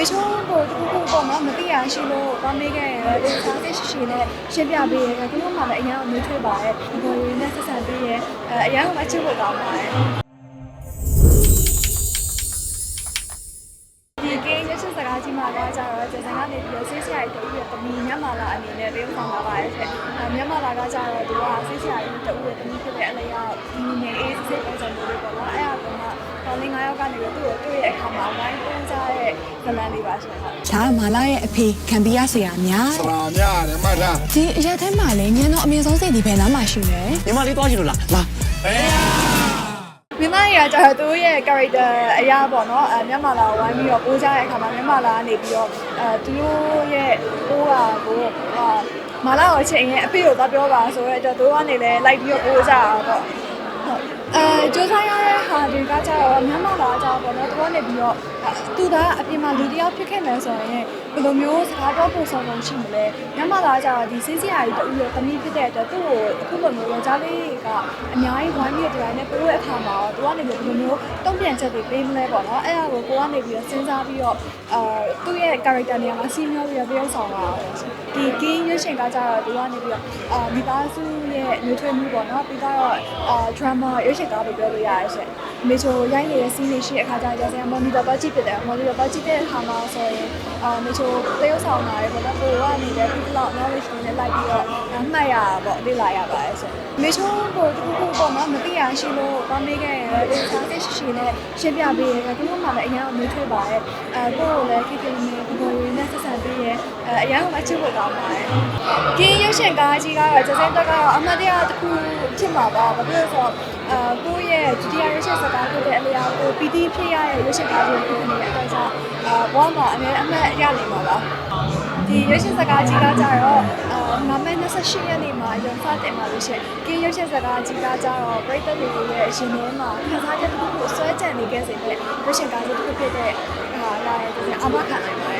မေချိုးကိုတခုခုပေါ့နော်မသိရရှိလို့ကောင်းမေးခဲ့ရတယ်ဒီစားသိရှိရှိနဲ့ရှင်းပြပေးရတယ်သူတို့မှလည်းအရင်ကမေးထွေးပါတယ်ဒီလိုရင်းနဲ့ဆက်ဆံပေးရအဲအရင်ကချစ်ဖို့ကောင်းပါတယ်ဒီကိန်းရရှိစကားကြီးမှာတော့ကြတော့ကျန်စကားနေပြီးတော့ဆေးဆရာကြီးတူရဲ့တမီမြန်မာလာအနေနဲ့တေးဆောင်လာပါတယ်ဆက်မြန်မာလာကကြတော့သူကဆေးဆရာကြီးတူရဲ့တမီဖြစ်တဲ့အလျောက်ဒီနေအေးဆေးပုံစံမျိုးလေးပေါ့နော်အဲ့ဒါ ကမှတော်လင်း9ယောက်ကနေပြီးသူ့ကိုတွေ့ရတဲ့အခါမှာဝိုင်းပုံးကြတဲ့ဇလန်လေးပါရှင်ဟုတ်ဒါကမာလာရဲ့အဖေခံပြရဆရာများစရာများတယ်မှတ်သားဒီအရက်ထဲမှာလည်းညံတော့အမြင့်ဆုံးစိတ်ဒီဘယ်နားမှာရှိလဲညီမလေးသွားချင်လို့လားလာမင်းမကြီးကကျတော့သူ့ရဲ့ character အရာပေါ့နော်အဲမြန်မာလာဝိုင်းပြီးတော့ပိုးကြတဲ့အခါမှာမြန်မာလာကနေပြီးတော့အဲသူတို့ရဲ့ပိုးတာကိုအာမာလာကိုချိန်ရဲ့အဖေကိုသွားပြောပါဆိုတော့သူကနေလည်းလိုက်ပြီးတော့ပိုးကြတာပေါ့ဟုတ် အဲကြိုးစားရတဲ့ဟာတွေကကျတော့မြန်မာလာကြတော့ပေါ့နော်သူကနေပြီးတော့သူကအပြင်မှာလူတစ်ယောက်ဖြစ်ခဲ့မယ်ဆိုရင်ဘယ်လိုမျိုးစကားပြောဖို့ဆောင်ဆောင်ရှိမလဲမြန်မာလာကြတော့ဒီစေးစရာကြီးတူရဲ့တမီးဖြစ်တဲ့အတွက်သူ့ကိုအခုလိုမျိုးယောက်ျားလေးကအများကြီးဝိုင်းပြီးတော့နဲ့ပိုးတဲ့အခါမှာတော့သူကနေပြီးဘယ်လိုမျိုးတုံ့ပြန်ချက်တွေပေးမလဲပေါ့နော်အဲ့ဒါကိုကိုကနေပြီးတော့စဉ်းစားပြီးတော့အာသူ့ရဲ့ character နေရာမှာစီးမျောပြီးတော့ပြောဆောင်တာပေါ့ဒီ game ရွှေရှင်ကကြတော့သူကနေပြီးတော့အာမိသားစုရဲ့နှွေးထွေးမှုပေါ့နော်ပြီးတော့အာ drama ရွှေရှင်ကားလို့ပြောလို့ရတယ်ရှင်မေချိုရိုက်နေတဲ့ scene တွေရှိတဲ့အခါကျတော့ဆရာမမီတာတော့ကြည့်ပြတယ်မော်လီတော့ကြည့်တဲ့အခါမှာဆိုရင်အာမေချိုတရုပ်ဆောင်လာတယ်ပေါ့နော်ကိုကနေလည်းဒီလောက် knowledge နဲ့လိုက်ပြီးတော့မှတ်ရတာပေါ့လေ့လာရပါတယ်ရှင်မေချိုကိုတခုခုပေါ့နော်မသိရရှိလို့ကောင်းမေးခဲ့ရတယ်ဒီစားသိရှိရှိနဲ့ရှင်းပြပေးရတယ်သူတို့မှလည်းအရင်ကမေးထွေးပါတယ်အဲကိုကိုလည်းခိခိနဲ့ဒီလိုရင်းနဲ့ဆက်ဆံပေးရ အဲအရင်ကချစ်ဖို့ကောင်းပါတယ်ကင်းရုပ်ရှင်ကားကြီးကတော့ကျစင်းတက်ကတော့အမတ်တရားတစ်ခုဖြစ်မှာပါဘာဖြစ်လို့ဆိုတော့အဲကိုရဲ့ဒုတိယရုပ်ရှင်စကားဖြစ်တဲ့အလျောက်ကိုပီတိဖြစ်ရတဲ့ရုပ်ရှင်ကားကြီးကိုနေတဲ့အတွက်ကြောင့်အဲဘောမှာအများအမှတ်ရနေမှာပါဒီရုပ်ရှင်စကားကြီးကကြတော့အဲမမဲ28ရက်နေ့မှာရုံစတင်ပါလို့ရှိရင်ကင်းရုပ်ရှင်စကားကြီးကကြတော့ပရိသတ်တွေရဲ့အရှင်ထဲမှာခန်းစားချက်တစ်ခုကိုဆွဲကြံနေခဲ့စေတဲ့ရုပ်ရှင်ကားကြီးတစ်ခုဖြစ်တဲ့ဟာလာရဲ့ဒီအမခံနိုင်ပါတယ်